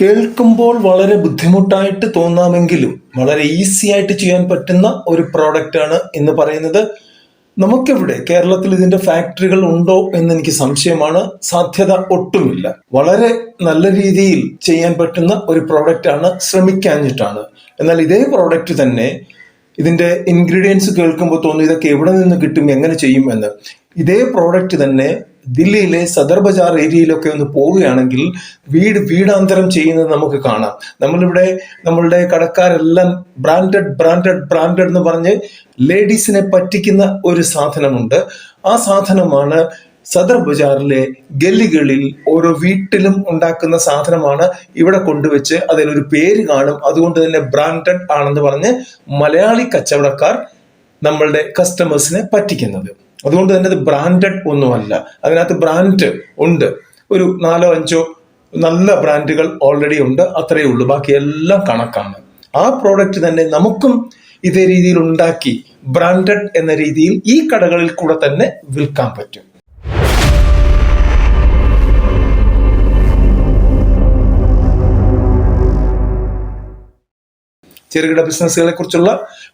കേൾക്കുമ്പോൾ വളരെ ബുദ്ധിമുട്ടായിട്ട് തോന്നാമെങ്കിലും വളരെ ഈസി ആയിട്ട് ചെയ്യാൻ പറ്റുന്ന ഒരു പ്രോഡക്റ്റ് ആണ് എന്ന് പറയുന്നത്. നമുക്കിവിടെ കേരളത്തിൽ ഇതിന്റെ ഫാക്ടറികൾ ഉണ്ടോ എന്ന് എനിക്ക് സംശയമാണ്. സാധ്യത ഒട്ടുമില്ല. വളരെ നല്ല രീതിയിൽ ചെയ്യാൻ പറ്റുന്ന ഒരു പ്രോഡക്റ്റ് ആണ് ശ്രമിക്കാഞ്ഞിട്ടാണ്. എന്നാൽ ഇതേ പ്രോഡക്റ്റ് തന്നെ ഇതിന്റെ ഇൻഗ്രീഡിയൻസ് കേൾക്കുമ്പോൾ തോന്നുന്നു ഇതൊക്കെ എവിടെ നിന്ന് കിട്ടും എങ്ങനെ ചെയ്യും എന്ന്. ഇതേ പ്രോഡക്റ്റ് തന്നെ ദില്ലിയിലെ സദർ ബജാർ ഏരിയയിലൊക്കെ ഒന്ന് പോവുകയാണെങ്കിൽ വീട് വീടാന്തരം ചെയ്യുന്നത് നമുക്ക് കാണാം. നമ്മളിവിടെ നമ്മളുടെ കടക്കാരെല്ലാം ബ്രാൻഡഡ് ബ്രാൻഡഡ് ബ്രാൻഡഡ് എന്ന് പറഞ്ഞ് ലേഡീസിനെ പറ്റിക്കുന്ന ഒരു സാധനമുണ്ട്. ആ സാധനമാണ് സദർ ബജാറിലെ ഗല്ലികളിൽ ഓരോ വീട്ടിലും ഉണ്ടാക്കുന്ന സാധനമാണ് ഇവിടെ കൊണ്ടുവച്ച് അതിനൊരു പേര് കാണും. അതുകൊണ്ട് തന്നെ ബ്രാൻഡഡ് ആണെന്ന് പറഞ്ഞ് മലയാളി കച്ചവടക്കാർ നമ്മളുടെ കസ്റ്റമേഴ്സിനെ പറ്റിക്കുന്നത്. അതുകൊണ്ട് തന്നെ അത് ബ്രാൻഡഡ് ഒന്നുമല്ല. അതിനകത്ത് ബ്രാൻഡ് ഉണ്ട്. ഒരു നാലോ അഞ്ചോ നല്ല ബ്രാൻഡുകൾ ഓൾറെഡി ഉണ്ട്. അത്രയേ ഉള്ളൂ. ബാക്കി എല്ലാം കണക്കാണ്. ആ പ്രോഡക്റ്റ് തന്നെ നമുക്കും ഇതേ രീതിയിൽ ഉണ്ടാക്കി ബ്രാൻഡഡ് എന്ന രീതിയിൽ ഈ കടകളിൽ കൂടെ തന്നെ വിൽക്കാൻ പറ്റും. ചെറുകിട ബിസിനസ്സുകളെ കുറിച്ചുള്ള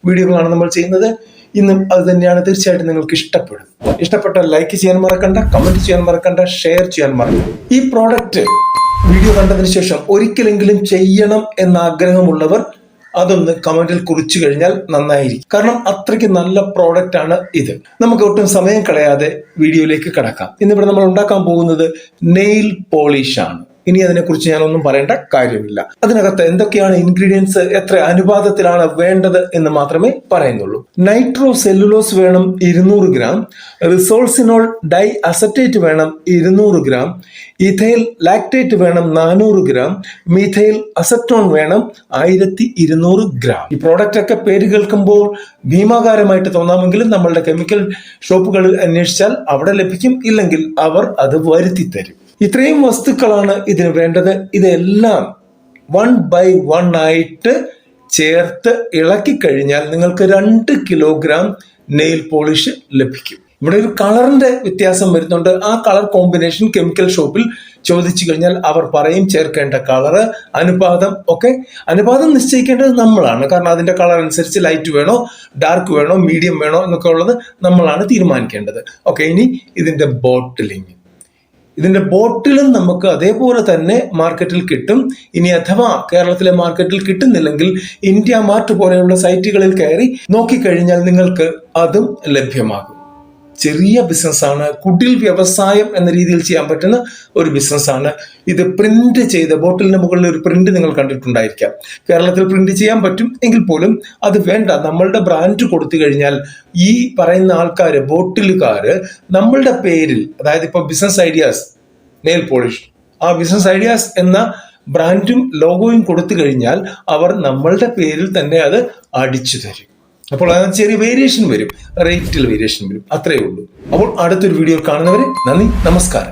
വീഡിയോകളാണ് നമ്മൾ ചെയ്യുന്നത്. ഇന്നും അത് തന്നെയാണ് തീർച്ചയായിട്ടും നിങ്ങൾക്ക് ഇഷ്ടപ്പെടും ഇഷ്ടപ്പെട്ട ലൈക്ക് ചെയ്യാൻ മറക്കണ്ട കമന്റ് ചെയ്യാൻ മറക്കണ്ട ഷെയർ ചെയ്യാൻ മറക്കണ്ട. ഈ പ്രോഡക്റ്റ് വീഡിയോ കണ്ടതിന് ശേഷം ഒരിക്കലെങ്കിലും ചെയ്യണം എന്ന ആഗ്രഹമുള്ളവർ അതൊന്ന് കമന്റിൽ കുറിച്ചു കഴിഞ്ഞാൽ നന്നായിരിക്കും. കാരണം അത്രയ്ക്ക് നല്ല പ്രോഡക്റ്റ് ആണ് ഇത്. നമുക്ക് ഒട്ടും സമയം കളയാതെ വീഡിയോയിലേക്ക് കടക്കാം. ഇന്നിവിടെ നമ്മൾ ഉണ്ടാക്കാൻ പോകുന്നത് നെയിൽ പോളിഷ് ആണ്. ഇനി അതിനെക്കുറിച്ച് ഞാനൊന്നും പറയേണ്ട കാര്യമില്ല. അതിനകത്ത് എന്തൊക്കെയാണ് ഇൻഗ്രീഡിയൻസ് എത്ര അനുപാതത്തിലാണ് വേണ്ടത് എന്ന് മാത്രമേ പറയുന്നുള്ളൂ. നൈട്രോ സെല്ലുലോസ് വേണം ഇരുന്നൂറ് ഗ്രാം റിസോൾസിനോൾ ഡൈ അസറ്റേറ്റ് വേണം ഇരുന്നൂറ് ഗ്രാം ഇഥൈൽ ലാക്ടേറ്റ് വേണം നാനൂറ് ഗ്രാം മീഥൈൽ അസറ്റോൺ വേണം ആയിരത്തി ഇരുന്നൂറ് ഗ്രാം ഈ പ്രോഡക്റ്റ് ഒക്കെ പേര് കേൾക്കുമ്പോൾ ഭീമാകാരമായിട്ട് തോന്നാമെങ്കിലും നമ്മളുടെ കെമിക്കൽ ഷോപ്പുകളിൽ അന്വേഷിച്ചാൽ അവിടെ ലഭിക്കും ഇല്ലെങ്കിൽ അവർ അത് വരുത്തി തരും ഇത്രയും വസ്തുക്കളാണ് ഇതിന് വേണ്ടത്. ഇതെല്ലാം വൺ ബൈ വൺ ആയിട്ട് ചേർത്ത് ഇളക്കി കഴിഞ്ഞാൽ നിങ്ങൾക്ക് രണ്ട് കിലോഗ്രാം നെയിൽ പോളിഷ് ലഭിക്കും. ഇവിടെ ഒരു കളറിന്റെ വ്യത്യാസം വരുന്നുണ്ട്. ആ കളർ കോമ്പിനേഷൻ കെമിക്കൽ ഷോപ്പിൽ ചോദിച്ചു കഴിഞ്ഞാൽ അവർ പറയും ചേർക്കേണ്ട കളറ് അനുപാതം ഒക്കെ അനുപാതം നിശ്ചയിക്കേണ്ടത് നമ്മളാണ്. കാരണം അതിന്റെ കളർ അനുസരിച്ച് ലൈറ്റ് വേണോ ഡാർക്ക് വേണോ മീഡിയം വേണോ എന്നൊക്കെ ഉള്ളത് നമ്മളാണ് തീരുമാനിക്കേണ്ടത്. ഓക്കെ ഇനി ഇതിന്റെ ബോട്ടിലിംഗ് ഇതിന്റെ ബോട്ടിലും നമുക്ക് അതേപോലെ തന്നെ മാർക്കറ്റിൽ കിട്ടും. ഇനി അഥവാ കേരളത്തിലെ മാർക്കറ്റിൽ കിട്ടുന്നില്ലെങ്കിൽ ഇന്ത്യ മാർട്ട് പോലെയുള്ള സൈറ്റുകളിൽ കയറി നോക്കിക്കഴിഞ്ഞാൽ നിങ്ങൾക്ക് അതും ലഭ്യമാകും. ചെറിയ ബിസിനസ്സാണ്. കുടിൽ വ്യവസായം എന്ന രീതിയിൽ ചെയ്യാൻ പറ്റുന്ന ഒരു ബിസിനസ്സാണ്. ഇത് പ്രിന്റ് ചെയ്ത ബോട്ടിലിന് മുകളിൽ ഒരു പ്രിന്റ് നിങ്ങൾ കണ്ടിട്ടുണ്ടായിരിക്കാം. കേരളത്തിൽ പ്രിന്റ് ചെയ്യാൻ പറ്റും എങ്കിൽ പോലും അത് വേണ്ട. നമ്മളുടെ ബ്രാൻഡ് കൊടുത്തു കഴിഞ്ഞാൽ ഈ പറയുന്ന ആൾക്കാർ ബോട്ടിലുകാര് നമ്മളുടെ പേരിൽ അതായത് ഇപ്പൊ ബിസിനസ് ഐഡിയാസ് നെയിൽ പോളിഷ് ആ ബിസിനസ് ഐഡിയാസ് എന്ന ബ്രാൻഡും ലോഗോയും കൊടുത്തു കഴിഞ്ഞാൽ അവർ നമ്മളുടെ പേരിൽ തന്നെ അത് അടിച്ചു തരും. അപ്പോൾ അതിന് ചെറിയ വേരിയേഷൻ വരും. റേറ്റിൽ വേരിയേഷൻ വരും. അത്രയേ ഉള്ളൂ. അപ്പോൾ അടുത്തൊരു വീഡിയോ കാണുന്നവരെ നന്ദി നമസ്കാരം.